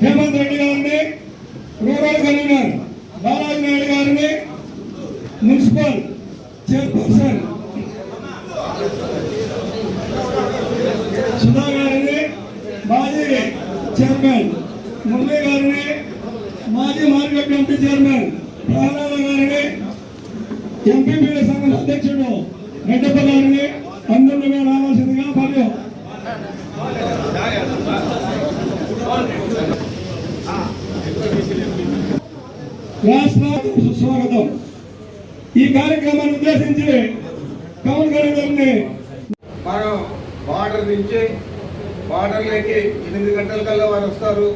హేమంత్ రెడ్డి గారిని rural convener Balaji Naidu గారిని municipal chairperson Sudha గారిని మాజీ చైర్మన్ మురళీ గారిని మాజీ మార్కెట్ కమిటీ చైర్మన్ ప్రహ్లాద గారిని ఎంపీపీల సంఘం అధ్యక్షుడు రెడ్డప్ప గారిని అందరిగా రావాల్సిందిగా మరియు రాష్ట్ర సుస్వాగతం ఈ కార్యక్రమాన్ని ఉద్దేశించి కౌన్ గారిని మనం బార్డర్ నుంచి బార్డర్లోకి ఎనిమిది గంటల కల్లా వారు వస్తారు.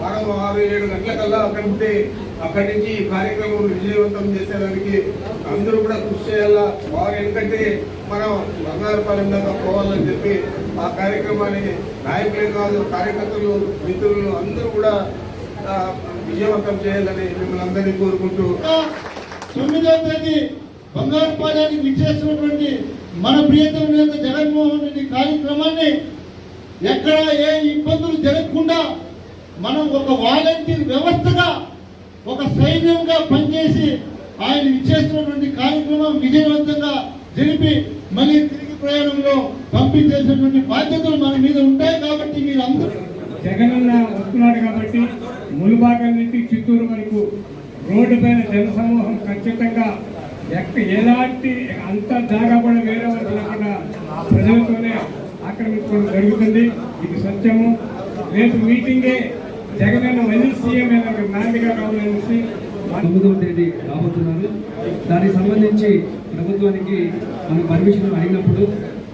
మనం ఆరు ఏడు గంటల కల్లా అక్కడి నుండి అక్కడి నుంచి ఈ కార్యక్రమం విజయవంతం చేసేదానికి అందరూ కూడా కృషి చేయాలా? వారు ఎందుకంటే మనం బంగారుపాలెం దాకా పోవాలని చెప్పి ఆ కార్యక్రమాన్ని నాయకులే కాదు కార్యకర్తలు మిత్రులు అందరూ కూడా విజయవంతం చేయాలని మిమ్మల్ని అందరినీ కోరుకుంటూ తొమ్మిదో తేదీ బంగారుపాలెనికి విచ్చేసినటువంటి మన ప్రియతమ నేత జగన్మోహన్ రెడ్డి కార్యక్రమాన్ని ఎక్కడ ఏ ఇబ్బందులు జరగకుండా మనం ఒక వాలంటీర్ వ్యవస్థగా ఒక సైన్యంగా పనిచేసి ఆయన ఇచ్చేస్తున్నటువంటి కార్యక్రమం విజయవంతంగా జరిపి మళ్ళీ తిరిగి ప్రయాణంలో పంపించేసినటువంటి బాధ్యతలు మన మీద ఉంటాయి కాబట్టి మీరందరూ. జగనన్న వస్తున్నాడు కాబట్టి ములుబాగం నుంచి చిత్తూరు వరకు రోడ్డు పైన జనసమూహం ఖచ్చితంగా ఎలాంటి అంత జాగా కూడా వేరే వాళ్ళు లేకుండా ప్రజలతోనే ఆక్రమించుకోవడం జరుగుతుంది. ఇది సత్యము. రేపు మీటింగే జగనన్న మళ్ళీ సీఎం అయిన కావాలనేసి తొమ్మిదవ తేదీ రాబోతున్నారు. దానికి సంబంధించి ప్రభుత్వానికి మనం పర్మిషన్ అడిగినప్పుడు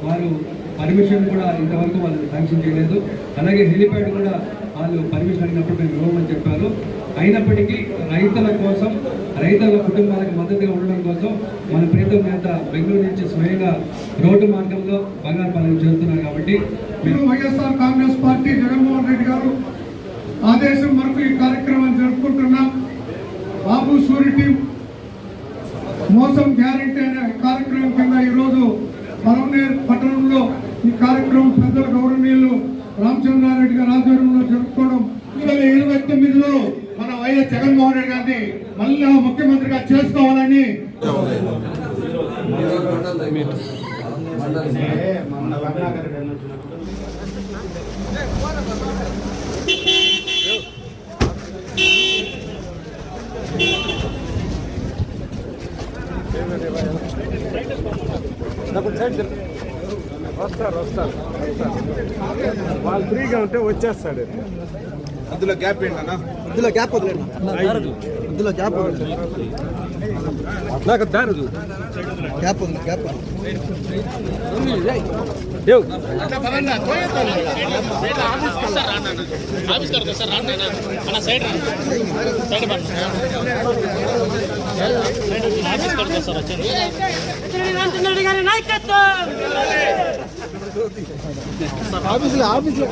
వారు పర్మిషన్ కూడా ఇంతవరకు వాళ్ళు శాంక్షన్ చేయలేదు. అలాగే హెలిప్యాడ్ కూడా వాళ్ళు పర్మిషన్ అడిగినప్పుడు మేము ఇవ్వమని చెప్పారు. అయినప్పటికీ రైతుల కోసం రైతుల కుటుంబాలకు మద్దతుగా ఉండడం కోసం మన ప్రీతం నేత బెంగళూరు నుంచి స్వయంగా రోడ్డు మార్గంలో బంగారు పాలన చేస్తున్నారు కాబట్టి మీరు YSR Congress party Jaganmohan Reddy గారు ఆదేశం వరకు ఈ కార్యక్రమాన్ని జరుపుకుంటున్నాం. బాబు సూరిటీ మోసం గ్యారంటీ అనే కార్యక్రమం కింద ఈరోజు పలమనేరు పట్టణంలో ఈ కార్యక్రమం పెద్దల గౌరవనీయులు రామచంద్రారెడ్డి గారి ఆధ్వర్యంలో జరుపుకోవడం. రెండు వేల ఇరవై తొమ్మిదిలో మన వైఎస్ జగన్మోహన్ రెడ్డి గారిని మళ్ళీ ముఖ్యమంత్రిగా చేసుకోవాలని వాళ్ళు ఫ్రీగా ఉంటే వచ్చేస్తాడు. అందులో గ్యాప్ ఏంటన్నా? ఇందులో గ్యాప్ వదిలేండి ఇందులో గ్యాప్ వదిలేదు నాకు దారదు గ్యాప్ ఉంది గ్యాప్ దేవ్ నాయకత్వం ఆఫీసులో ఆఫీసులో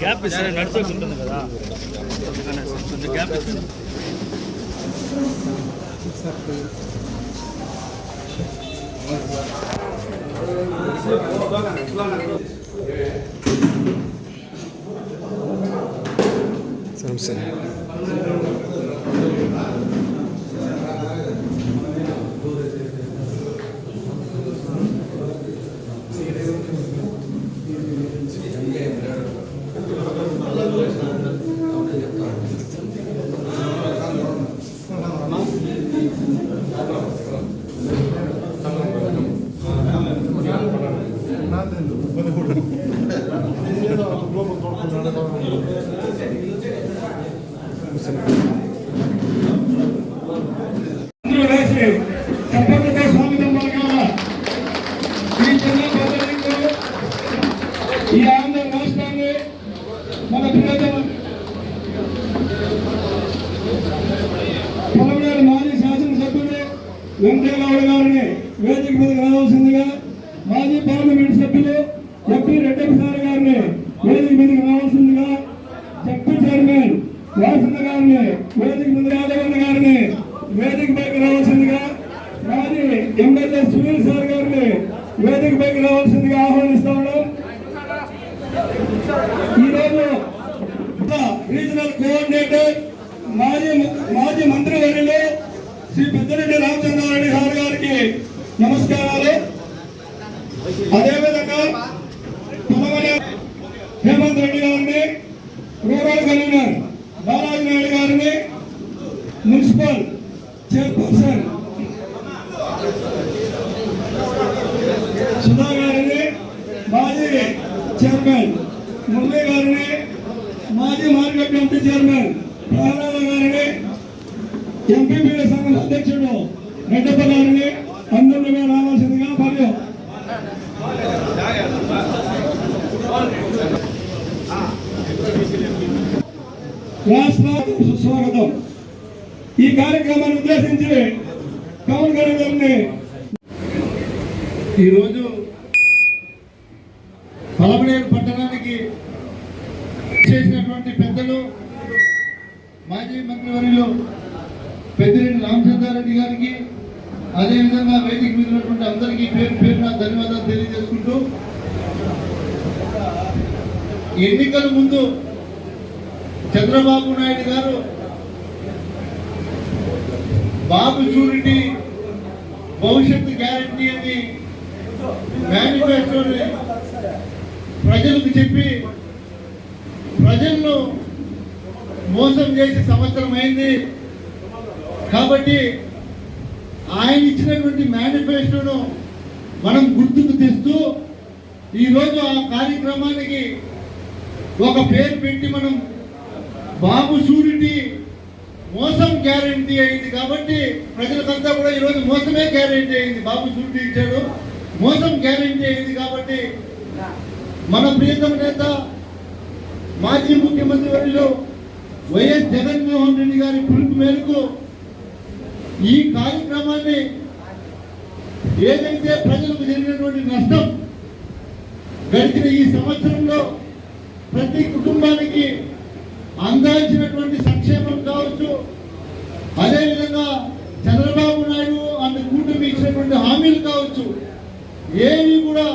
గ్యాప్ ఇస్తే నడిచేసి ఉంటుంది కదా కొంచెం గ్యాప్ ఇస్తుంది అందరూ లేచి చప్పట్లతో స్వాగతం పలకాల ఈ చిన్న పద్ధతిలో ఈ ఆంధ్ర రాష్ట్రాన్ని మన ప్రియతమ పొలమనేరు మాజీ శాసనసభ్యుడు వెంకయ్యగౌడ గారిని వేదిక మీద రావాల్సిందిగా మాజీ పార్లమెంట్ సభ్యులు ఎంపీ రెడ్డి సార్ గారిని వేదిక మీదకి రావాల్సిందిగా జడ్పీ చైర్మన్ గారిని వేదిక గారిని వేదిక పైకి రావాల్సిందిగా మాజీ ఎమ్మెల్యే సునీల్ సార్ గారిని వేదిక పైకి రావాల్సిందిగా రావాల్సిందిగా ఆహ్వానిస్తాడు ఈరోజు రీజనల్ కోఆర్డినేటర్ మాజీ మాజీ మంత్రివర్యులు శ్రీ పెద్దిరెడ్డి రామచంద్రారెడ్డి గారు గారికి నమస్కారాలు అదేవిధంగా తుమ్మగల హేమంత్ రెడ్డి గారిని రూరల్ కన్వీనర్ బాలాజీ నాయుడు గారిని మున్సిపల్ చైర్పర్సన్ సుధా గారిని మాజీ చైర్మన్. మురళీ గారిని మాజీ మార్కెట్ కమిటీ చైర్మన్ ప్రహ్లాద గారిని ఎంపీపీ సంఘం అధ్యక్షుడు రెడ్డప్ప గారిని అందరిగా రావాల్సిందిగా మరియు రాష్ట్ర సుస్వాగతం. ఈ కార్యక్రమాన్ని ఉద్దేశించి పవన్ కళ్యాణ్ గారిని ఈరోజు పలమనేరు పట్టణానికి చేసినటువంటి పెద్దలు ఆధ్వర్యంలో పెద్దిరెడ్డి రామచంద్రారెడ్డి గారికి అదేవిధంగా వేదిక మీద ఉన్నటువంటి అందరికీ పేరు పేరున ధన్యవాదాలు తెలియజేసుకుంటూ ఎన్నికల ముందు చంద్రబాబు నాయుడు గారు బాబు షూరిటీ భవిష్యత్తు గ్యారంటీ అని మేనిఫెస్టోని ప్రజలకు చెప్పి ప్రజలను మోసం చేసి సంవత్సరం అయింది. కాబట్టి ఆయన ఇచ్చినటువంటి మేనిఫెస్టోను మనం గుర్తుకు తెస్తూ ఈరోజు ఆ కార్యక్రమానికి ఒక పేరు పెట్టి మనం బాబు షూరిటీ మోసం గ్యారంటీ అయింది కాబట్టి ప్రజలకంతా కూడా ఈరోజు మోసమే గ్యారంటీ అయింది. బాబు షూరిటీ ఇచ్చాడు. మోసం గ్యారంటీ అయింది కాబట్టి మన ప్రియతమ నేత మాజీ ముఖ్యమంత్రి వర్యులు వైఎస్ జగన్మోహన్ రెడ్డి గారి పిలుపు మేరకు ఈ కార్యక్రమాన్ని ఏదైతే ప్రజలకు జరిగినటువంటి నష్టం గడిచిన ఈ సంవత్సరంలో ప్రతి కుటుంబానికి అందాల్సినటువంటి సంక్షేమం కావచ్చు. అదేవిధంగా చంద్రబాబు నాయుడు అండ్ కూటమి ఇచ్చినటువంటి హామీలు కావచ్చు. ఏవి కూడా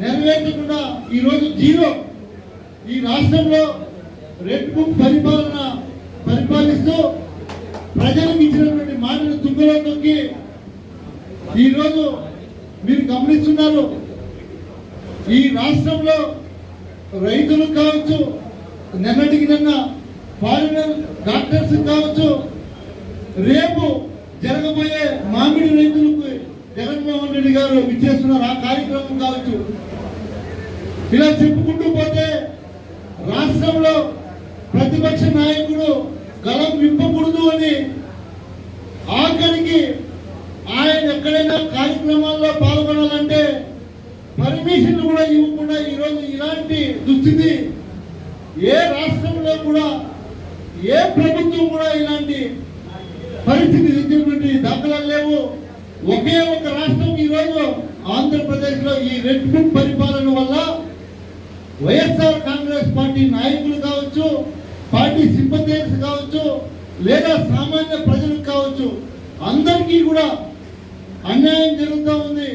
నెరవేర్చకుండా ఈరోజు జీరో. ఈ రాష్ట్రంలో రెడ్ పరిపాలన పరిపాలిస్తూ ప్రజలకు ఇచ్చినటువంటి మాటలు తుంగలో తొక్కి ఈరోజు మీరు గమనిస్తున్నారు. ఈ రాష్ట్రంలో రైతులు కావచ్చు నిన్నటికి నిన్న ఫారినర్ డాక్టర్స్ కావచ్చు రేపు జరగబోయే మామిడి రైతులకు జగన్మోహన్ రెడ్డి గారు విచ్చేస్తున్నారు. ఆ కార్యక్రమం కావచ్చు. ఇలా చెప్పుకుంటూ పోతే రాష్ట్రంలో ప్రతిపక్ష నాయకుడు గలం విప్పకూడదు అని ఆఖరికి ఆయన ఎక్కడైనా కార్యక్రమాల్లో పాల్గొనాలంటే పర్మిషన్ కూడా ఇవ్వకుండా ఈరోజు ఇలాంటి దుస్థితి ఏ రాష్ట్రంలో కూడా ఏ ప్రభుత్వం కూడా ఇలాంటి పరిస్థితి తెచ్చినటువంటి దాఖలాలు లేవు. ఒకే ఒక రాష్ట్రం ఈరోజు ఆంధ్రప్రదేశ్లో ఈ రెడ్ బుక్ పరిపాలన వల్ల వైఎస్ఆర్ కాంగ్రెస్ పార్టీ నాయకులు కావచ్చు పార్టీ సింపథైజర్స్ కావచ్చు లేదా సామాన్య ప్రజలకు కావచ్చు అందరికీ కూడా అన్యాయం జరుగుతూ ఉంది.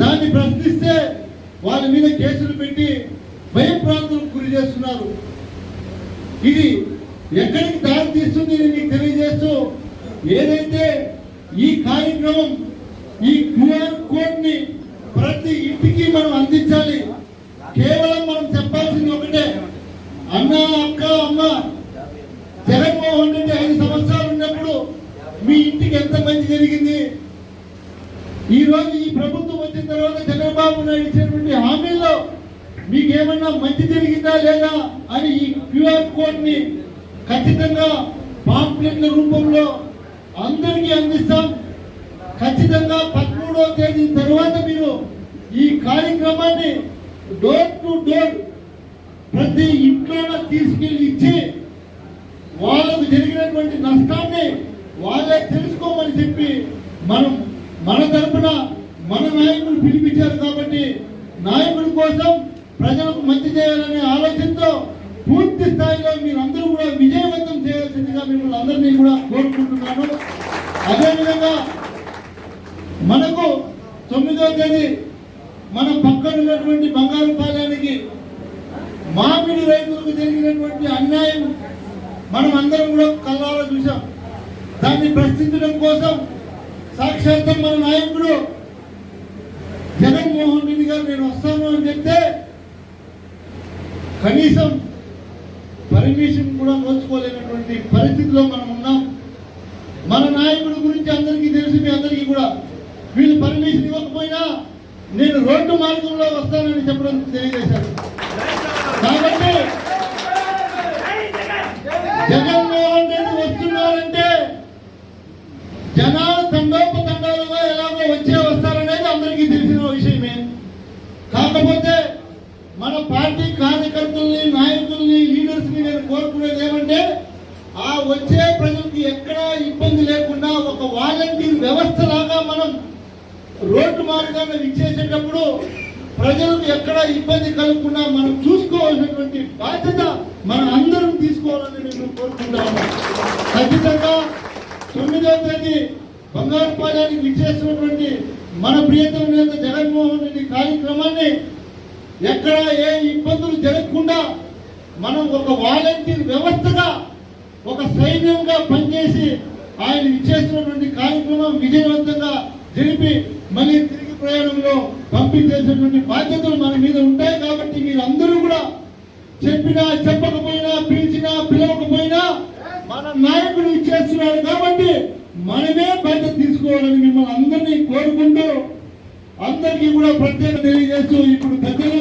దాన్ని ప్రశ్నిస్తే వాళ్ళ మీద కేసులు పెట్టి భయప్రాంతులకు గురి చేస్తున్నారు. ఇది ఎక్కడికి దారి తీస్తుంది మీకు తెలియజేస్తూ ఏదైతే ఈ కార్యక్రమం ఈ క్యూఆర్ కోడ్ని ప్రతి ఇంటికి మనం అందించాలి కేవలం అన్న అక్క అమ్మ జగన్మోహన్ రెడ్డి ఐదు సంవత్సరాలు ఉన్నప్పుడు మీ ఇంటికి ఎంత మంచి జరిగింది? ఈ రోజు ఈ ప్రభుత్వం వచ్చిన తర్వాత చంద్రబాబు నాయుడు ఇచ్చినటువంటి హామీల్లో మీకు ఏమన్నా మంచి జరిగిందా లేదా అని ఈ క్యూఆర్ కోడ్ని ఖచ్చితంగా పాంప్లెట్ల రూపంలో అందరికీ అందిస్తాం. ఖచ్చితంగా పదమూడవ తేదీ తర్వాత మీరు ఈ కార్యక్రమాన్ని డోర్ టు డోర్ ప్రతి ఇంట్లో తీసుకెళ్ళి ఇచ్చి వాళ్ళకు జరిగినటువంటి నష్టాన్ని వాళ్ళే తెలుసుకోమని చెప్పి మనం మన తరపున మన నాయకులు పిలిపించారు కాబట్టి నాయకుడి కోసం ప్రజలకు మంచి చేయాలనే ఆలోచనతో పూర్తి స్థాయిలో మీరందరూ కూడా విజయవంతం చేయాల్సిందిగా మిమ్మల్ని అందరినీ కూడా కోరుకుంటున్నాను. అదేవిధంగా మనకు తొమ్మిదో తేదీ మన పక్కన ఉన్నటువంటి బంగారుపాలెనికి మామిడి రైతులకు జరిగినటువంటి అన్యాయం మనం అందరం కూడా కళ్ళారా చూసాం దాన్ని ప్రశ్నించడం కోసం సాక్షాత్తం మన నాయకుడు జగన్మోహన్ రెడ్డి గారు నేను వస్తాను అని చెప్తే కనీసం పర్మిషన్ కూడా నోచుకోలేనటువంటి పరిస్థితిలో మనం ఉన్నాం. మన నాయకుడి గురించి అందరికీ తెలుసు మీ అందరికీ కూడా. వీళ్ళు పర్మిషన్ ఇవ్వకపోయినా నేను రోడ్డు మార్గంలో వస్తానని చెప్పడం తెలియజేశారు. కాబట్టి జగన్మోహన్ రెడ్డి వస్తున్నారంటే జనాలు తండోపతండాలుగా ఎలాగో వచ్చే వస్తారనేది అందరికీ తెలిసిన విషయమే. కాకపోతే మన పార్టీ కార్యకర్తల్ని నాయకుల్ని లీడర్స్ని నేను కోరుకునేది ఏమంటే ఆ వచ్చే ప్రజలకి ఎక్కడా ఇబ్బంది లేకుండా ఒక వాలంటీర్ వ్యవస్థ లాగా మనం రోడ్డు మార్గాన్ని ఇచ్చేసేటప్పుడు ప్రజలకు ఎక్కడ ఇబ్బంది కలగకుండా మనం చూసుకోవాల్సినటువంటి బాధ్యత మనం అందరం తీసుకోవాలని నేను కోరుకుంటా ఖచ్చితంగా తొమ్మిదవ తేదీ బంగారుపాలెనికి విచ్చేసినటువంటి మన ప్రియతమ నేత జగన్మోహన్ రెడ్డి కార్యక్రమాన్ని ఎక్కడ ఏ ఇబ్బందులు జరగకుండా మనం ఒక వాలంటీర్ వ్యవస్థగా ఒక సైన్యంగా పనిచేసి ఆయన ఇచ్చేసినటువంటి కార్యక్రమం విజయవంతంగా జరిపి మళ్ళీ తిరిగి ప్రయాణంలో పంపించేసినటువంటి బాధ్యతలు మన మీద ఉంటాయి కాబట్టి మీరందరూ కూడా చెప్పినా చెప్పకపోయినా పిలిచినా పిలవకపోయినా మన నాయకుడు ఇచ్చేస్తున్నాడు కాబట్టి మనమే బాధ్యత తీసుకోవాలని మిమ్మల్ని అందరినీ కోరుకుంటూ అందరికీ కూడా ప్రత్యేక తెలియజేస్తూ ఇప్పుడు పెద్దలు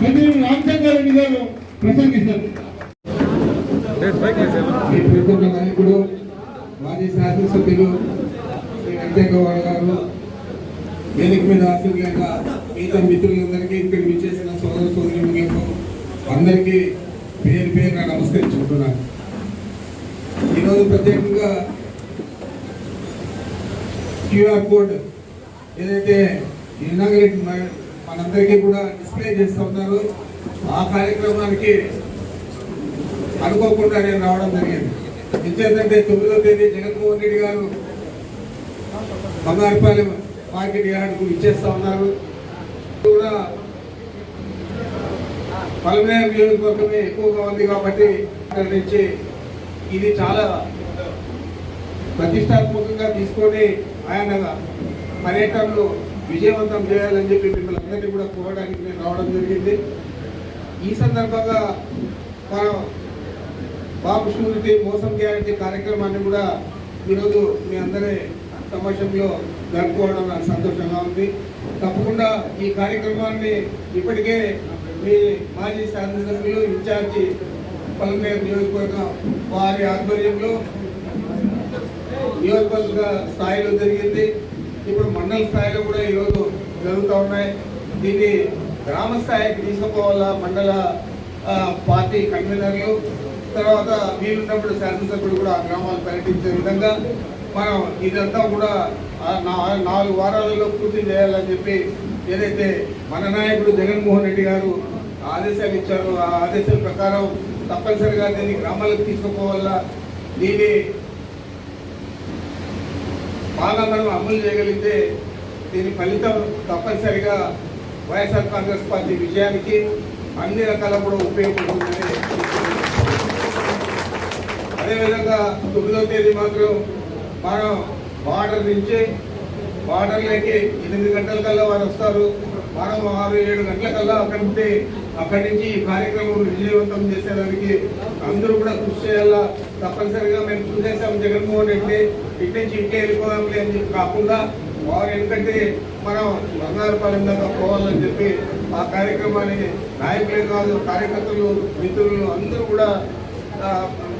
పెద్దలు రామచంద్ర రెడ్డి గారు ప్రసంగిస్తారు. నాయకుడు మాజీ శాసనసభ్యులు శ్రీ వెంకయ్యగౌడ గారు వేదిక మీద ఆశీర్వాద మిగతా మిత్రులందరికీ ఇక్కడ విచ్చేసిన సోదర సోదరులకు అందరికీ పేరు పేరున నమస్కరించుకుంటున్నాను. ఈరోజు ప్రత్యేకంగా క్యూఆర్ కోడ్ ఏదైతే ఇనాగరేట్ మనందరికీ కూడా డిస్ప్లే చేస్తూ ఉన్నారు. ఆ కార్యక్రమానికి అనుకోకుండా నేను రావడం జరిగింది. ఎంచేతంటే తొమ్మిదో తేదీ జగన్మోహన్ రెడ్డి గారు బంగారుపాలెం మార్కెట్ యార్డ్కు ఇచ్చేస్తా ఉన్నారు. కూడా పలమనే నియోజకవర్గమే ఎక్కువగా ఉంది కాబట్టి అక్కడి నుంచి ఇది చాలా ప్రతిష్టాత్మకంగా తీసుకొని ఆయన పర్యటనలు విజయవంతం చేయాలని చెప్పి మిమ్మల్ని అందరినీ కూడా కోరడానికి నేను రావడం జరిగింది. ఈ సందర్భంగా మనం బాబు షూరిటీ మోసం గ్యారంటీ కార్యక్రమాన్ని కూడా ఈరోజు మీ అందరి సమక్షంలో జరుపుకోవడం నాకు సంతోషంగా ఉంది. తప్పకుండా ఈ కార్యక్రమాన్ని ఇప్పటికే మీ మాజీ శాసనసభ్యులు ఇన్ఛార్జి పల్మేరు నియోజకవర్గం వారి ఆధ్వర్యంలో నియోజకవర్గ స్థాయిలో జరిగింది. ఇప్పుడు మండల స్థాయిలో కూడా ఈరోజు జరుగుతూ ఉన్నాయి. దీన్ని గ్రామ స్థాయికి తీసుకుపోవాలా మండల పార్టీ కన్వీనర్లు? తర్వాత వీలున్నప్పుడు శాసనసభ్యులు కూడా ఆ గ్రామాలు పర్యటించే విధంగా మనం ఇదంతా కూడా నాలుగు వారాలలో పూర్తి చేయాలని చెప్పి ఏదైతే మన నాయకుడు జగన్మోహన్ రెడ్డి గారు ఆదేశాలు ఇచ్చారో ఆ ఆదేశాల ప్రకారం తప్పనిసరిగా దీన్ని గ్రామాలకు తీసుకుపోవాలా? దీన్ని బాగా మనం అమలు చేయగలిగితే దీని ఫలితం తప్పనిసరిగా వైఎస్ఆర్ కాంగ్రెస్ పార్టీ విజయానికి అన్ని రకాల కూడా ఉపయోగపడుతుందని అదేవిధంగా తొమ్మిదవ తేదీ మాత్రం మనం బార్డర్ నుంచి బార్డర్లోకి ఎనిమిది గంటల కల్లా వారు వస్తారు. మనం ఆరు ఏడు గంటల కల్లా అక్కడి నుండి అక్కడి నుంచి ఈ కార్యక్రమం విజయవంతం చేసేదానికి అందరూ కూడా కృషి చేయాలా? తప్పనిసరిగా మేము చూసేసాం జగన్మోహన్ రెడ్డి. ఇటు నుంచి ఇంటే వెళ్ళిపోదాంలే అని చెప్పి కాకుండా వారు ఎందుకంటే మనం బంగారుపాలెం దాకా పోవాలని చెప్పి ఆ కార్యక్రమాన్ని నాయకులే కాదు కార్యకర్తలు మిత్రులు అందరూ కూడా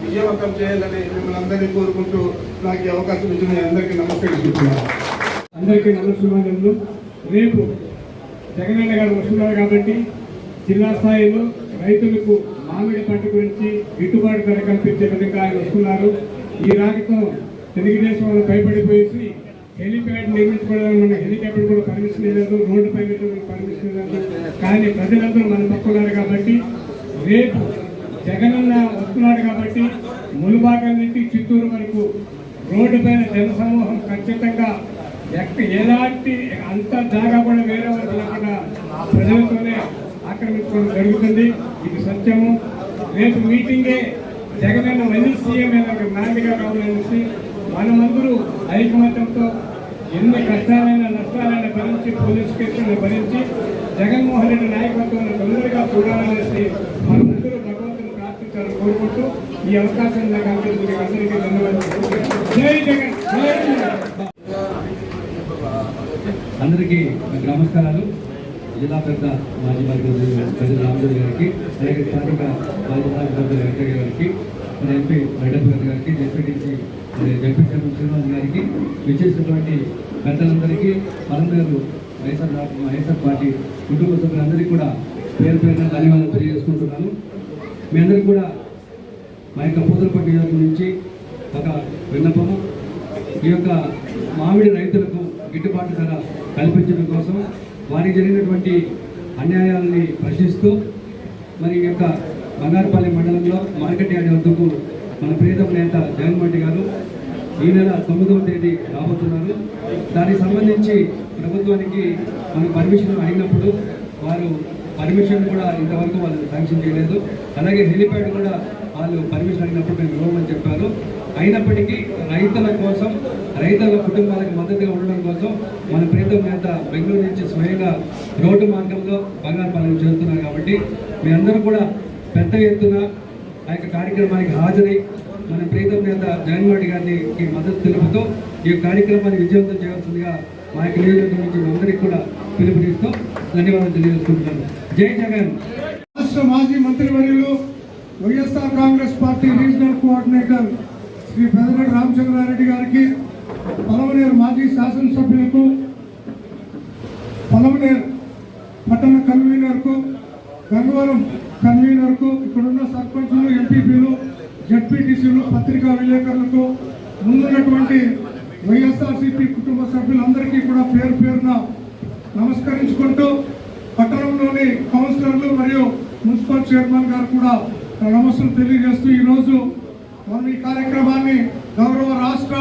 విజయవంతం చేయాలని మిమ్మల్ని అందరినీ కోరుకుంటూ నాకు ఈ అవకాశం ఇచ్చిన అందరికీ నమస్కరిస్తున్నాను అందరికీ నమస్కారాలు రేపు జగనన్న గారు వస్తున్నారు కాబట్టి జిల్లా స్థాయిలో రైతులకు మామిడి పంట గురించి గిట్టుబాటు ధర కల్పించే విధంగా ఆయన వస్తున్నారు. ఈ రాకతో తెలుగుదేశం వాళ్ళు భయపడిపోయేసి హెలిప్యాడ్ నిర్మించుకోవడానికి మన హెలికాప్టర్ కూడా పర్మిషన్ లేదు రోడ్డు పై పర్మిషన్ లేదు కానీ ప్రజలందరూ మన పక్కున్నారు కాబట్టి రేపు జగనన్న వస్తున్నాడు కాబట్టి ములుబాగం నుంచి చిత్తూరు వరకు రోడ్డు పైన జనసమూహం ఖచ్చితంగా ఎలాంటి అంత జాగా కూడా వేరే వాళ్ళు లేకుండా ప్రజలతోనే ఆక్రమించుకోవడం జరుగుతుంది. ఇది సత్యము. రేపు మీటింగే జగనన్న మళ్ళీ సీఎం నాందిగా కావాలనేసి మనమందరూ ఐకమత్యంతో ఎన్ని కష్టాలైనా నష్టాలైనా భరించి పోలీస్ కేసులను భరించి జగన్మోహన్ రెడ్డి నాయకత్వాన్ని తొందరగా చూడాలనేసి మనందరూ భగవంతుని ప్రార్థించాలని కోరుకుంటూ ఈ అవకాశం నాకు అందించిన అందరికీ ధన్యవాదాలు. అందరికీ నమస్కారాలు. జిల్లా పెద్ద మాజీ మంత్రి పెద్ద రామదేవి గారికి అలాగే స్థానిక మాజీ మాజీ మంత్రి వెంకయ్య గారికి మన ఎంపీ రెడ్డప్ప గారి గారికి జెడ్పీటీసీ జెడ్పీ చైర్మన్ శ్రీనివాస్ గారికి విచ్చేసినటువంటి పెద్దలందరికీ పరంగారు వైఎస్ఆర్ వైఎస్ఆర్ పార్టీ కుటుంబ సభ్యులందరికీ కూడా పేరు పేరున ధన్యవాదాలు తెలియజేసుకుంటున్నాను. మీ అందరికీ కూడా మా యొక్క పూతలపట్టు నియోజకవర్గం నుంచి ఒక విన్నపము ఈ యొక్క మామిడి రైతులకు గిట్టుబాటు ధర కల్పించడం కోసం వారికి జరిగినటువంటి అన్యాయాలని ప్రశ్నిస్తూ మరి ఈ యొక్క బంగారపల్లి మండలంలో మార్కెట్ యార్డ్ వద్దకు మన ప్రియతమ నేత జగన్మోహన్ రెడ్డి గారు ఈ నెల తొమ్మిదవ తేదీ రాబోతున్నారు. దానికి సంబంధించి ప్రభుత్వానికి మనం పర్మిషన్ అడిగినప్పుడు వారు పర్మిషన్ కూడా ఇంతవరకు వాళ్ళు శాంక్షన్ చేయలేదు. అలాగే హెలిప్యాడ్ కూడా వాళ్ళు పర్మిషన్ అడిగినప్పుడు మేము ఇవ్వమని చెప్పారు. అయినప్పటికీ రైతుల కోసం రైతుల కుటుంబాలకు మద్దతుగా ఉండడం కోసం మన ప్రీతం నేత బెంగళూరు నుంచి స్వయంగా రోడ్డు మార్గంలో బంగారుపాలెం చేస్తున్నారు కాబట్టి మీ అందరూ కూడా పెద్ద ఎత్తున ఆ యొక్క కార్యక్రమానికి హాజరై మన ప్రీతం నేత జగన్మోహన్ గారికి మద్దతు తెలుపుతూ ఈ కార్యక్రమాన్ని విజయవంతం చేయాల్సిందిగా మా యొక్క నియోజకవర్గం నుంచి అందరికీ కూడా పిలుపునిస్తూ ధన్యవాదాలు తెలియజేసుకుంటున్నాను. జై జగన్! రాష్ట్ర మాజీ మంత్రివర్యులు YSR Congress party regional coordinator Shri Peddireddy Ramachandra Reddy గారికి పొలమనేరు మాజీ శాసనసభ్యులకు పొలమనేరు పట్టణ కన్వీనర్కు గంగవరం కన్వీనర్కు ఇక్కడున్న సర్పంచులు ఎంపీపీలు జడ్పీటీసీలు పత్రికా విలేకరులకు ముందున్నటువంటి వైఎస్ఆర్సీపీ కుటుంబ సభ్యులందరికీ కూడా పేరు పేరున నమస్కరించుకుంటూ పట్టణంలోని కౌన్సిలర్లు మరియు మున్సిపల్ చైర్మన్ గారు కూడా నమస్సులు తెలియజేస్తూ ఈరోజు మనం ఈ కార్యక్రమాన్ని గౌరవ రాష్ట్ర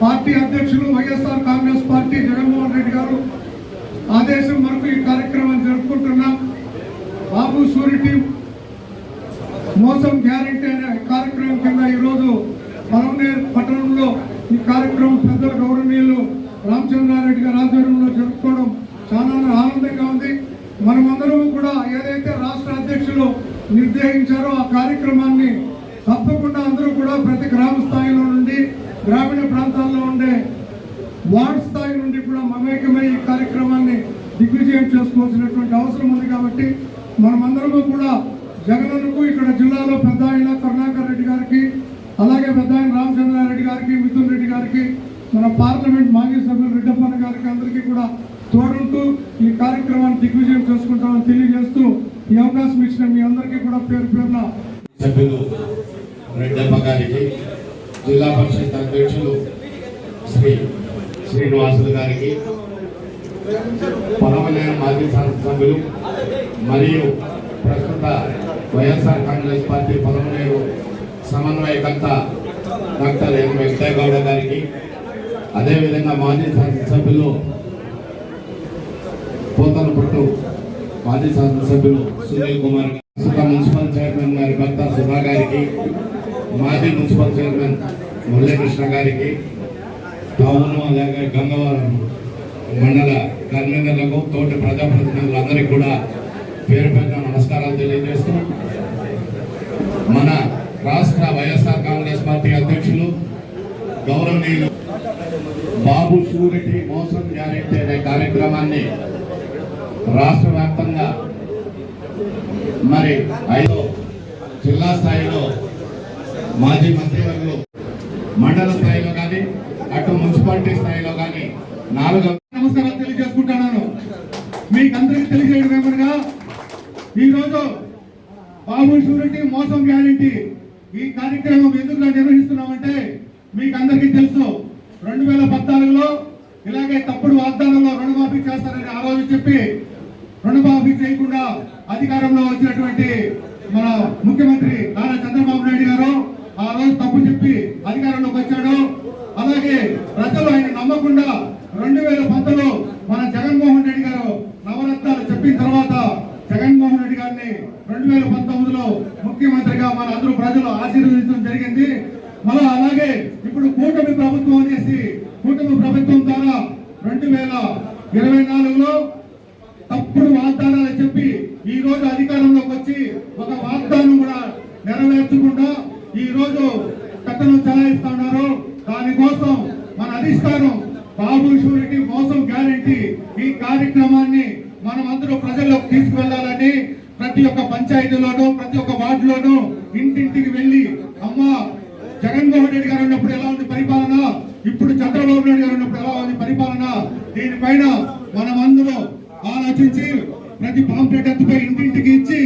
పార్టీ అధ్యక్షులు YSR Congress party Jaganmohan Reddy గారు ఆదేశం వరకు ఈ కార్యక్రమాన్ని జరుపుకుంటున్నాం బాబు సూరిటీ మోసం గ్యారంటీ అనే కార్యక్రమం కింద ఈరోజు పరమనేర్ పట్టణంలో ఈ కార్యక్రమం పెద్దల గౌరవనీయులు రామచంద్రారెడ్డి గారి ఆధ్వర్యంలో జరుపుకోవడం చాలా ఆనందంగా ఉంది. మనమందరం కూడా ఏదైతే రాష్ట్ర అధ్యక్షులు నిర్దేశించారో ఆ కార్యక్రమాన్ని తప్పకుండా అందరూ కూడా ప్రతి గ్రామ స్థాయిలో నుండి గ్రామీణ ప్రాంతాల్లో ఉండే వార్డ్ స్థాయి నుండి కూడా మమేకమై ఈ కార్యక్రమాన్ని దిగ్విజయం చేసుకోవాల్సినటువంటి అవసరం ఉంది కాబట్టి మనమందరము కూడా జగనన్నకు ఇక్కడ జిల్లాలో పెద్ద ఆయన కరుణాకర్ రెడ్డి గారికి అలాగే పెద్ద ఆయన రామచంద్రారెడ్డి గారికి మిథున్ రెడ్డి గారికి మన పార్లమెంట్ మాజీ సభ్యులు రెడ్డప్పన్న గారికి అందరికీ కూడా తోడుంటూ ఈ కార్యక్రమాన్ని దిగ్విజయం చేసుకుంటామని తెలియజేస్తూ ఈ అవకాశం ఇచ్చిన మీ అందరికీ కూడా పేరు పేరున సభ్యులు రెడ్డమ్మ గారికి జిల్లా పరిషత్ అధ్యక్షులు శ్రీ శ్రీనివాసులు గారికి పొలమలేని మాజీ శాసనసభ్యులు మరియు ప్రస్తుత వైఎస్ఆర్ కాంగ్రెస్ పార్టీ పొలమలేరు సమన్వయకర్త డాక్టర్ ఎన్ వెంకటేగౌడ గారికి అదేవిధంగా మాజీ శాసనసభ్యులు పోతలపట్టు మాజీ శాసనసభ్యులు సునీల్ కుమార్ గారు, మున్సిపల్ చైర్మన్ గారి భర్త సుధా గారికి మాజీ మున్సిపల్ చైర్మన్ మురళీకృష్ణ గారికి టౌన్ అలాగే గంగవరం మండల కన్వీనర్లకు తోటి ప్రజాప్రతినిధులందరికీ కూడా పేరు పేరున నమస్కారాలు తెలియజేస్తూ మన రాష్ట్ర వైఎస్ఆర్ కాంగ్రెస్ పార్టీ అధ్యక్షులు గౌరవనీయులు బాబు షూరిటీ మోసం గ్యారెంటీ అనే కార్యక్రమాన్ని రాష్ట్ర వ్యాప్తంగా మరి ఐదో జిల్లా స్థాయిలో మాజీ మంత్రివర్యులు మండల స్థాయిలో కానీ అటు మున్సిపాలిటీ స్థాయిలో కానీ నాలుగు నమస్కారాలు తెలియజేసుకుంటున్నాను. మీకు అందరికీ తెలియజేయడం ఏమనగా ఈరోజు బాబు షూరిటీ మోసం గ్యారంటీ ఈ కార్యక్రమం ఎందుకు నిర్వహిస్తున్నామంటే మీకు అందరికీ తెలుసు. రెండు వేల పద్నాలుగులో ఇలాగే తప్పుడు వాగ్దానంలో రుణమాఫీ చేస్తారని ఆ రోజు చెప్పి రుణమాఫీ చేయకుండా అధికారంలో వచ్చినటువంటి మన ముఖ్యమంత్రి నారా చంద్రబాబు నాయుడు గారు ఆ రోజు తప్పు చెప్పి అధికారంలోకి వచ్చాడు. అలాగే ప్రజలు ఆయన నమ్మకుండా రెండు వేల పంతలో మన జగన్మోహన్ రెడ్డి గారు నవరత్నాలు చెప్పిన తర్వాత జగన్మోహన్ రెడ్డి గారిని రెండు వేల పంతొమ్మిదిలో ముఖ్యమంత్రిగా మన అందరూ ప్రజలు ఆశీర్వదించడం జరిగింది. మళ్ళా అలాగే ఇప్పుడు కూటమి ప్రభుత్వం అనేసి కూటమి ప్రభుత్వం ద్వారా రెండు వేల ఇరవై నాలుగులో తప్పుడు వాగ్దానాలు చెప్పి ఈ రోజు అధికారంలోకి వచ్చి ఒక వాగ్దానం కూడా నెరవేర్చకుండా ఈ రోజు కథను చలాయిస్తా ఉన్నారు. దానికోసం మన అధిష్టానం బాబు షూరిటీ మోసం గ్యారెంటీ ఈ కార్యక్రమాన్ని మనం ప్రజల్లోకి తీసుకువెళ్ళాలని ప్రతి ఒక్క పంచాయతీలోనూ ప్రతి ఒక్క వార్డులోనూ ఇంటింటికి వెళ్ళి అమ్మా జగన్మోహన్ రెడ్డి గారు ఉన్నప్పుడు ఎలా ఉంది పరిపాలన? ఇప్పుడు చంద్రబాబు నాయుడు గారు ఉన్నప్పుడు ఎలా ఉంది పరిపాలన? దీనిపైన మనమందరం ఆలోచించి ప్రతి పాంప్లెట్ ఎత్తుపై ఇంటింటికి ఇచ్చి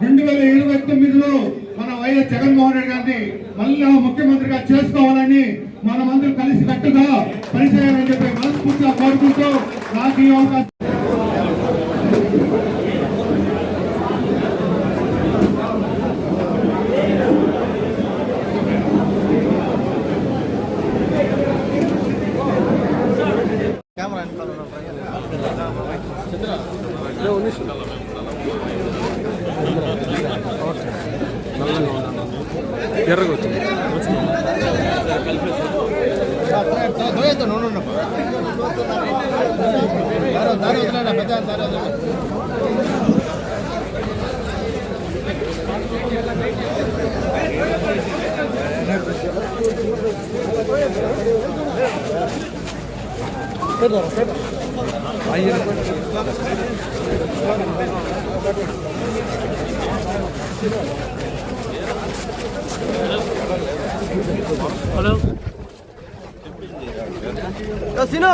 రెండు వేల ఇరవై తొమ్మిదిలో మన వైఎస్ జగన్మోహన్ రెడ్డి గారిని మళ్ళా ముఖ్యమంత్రిగా చేసుకోవాలని మనమందరూ కలిసి కట్టుగా పనిచేయాలని చెప్పి మనస్ఫూర్తిగా కోరుకుంటూ నాకు ఈ అవకాశం హలో సిను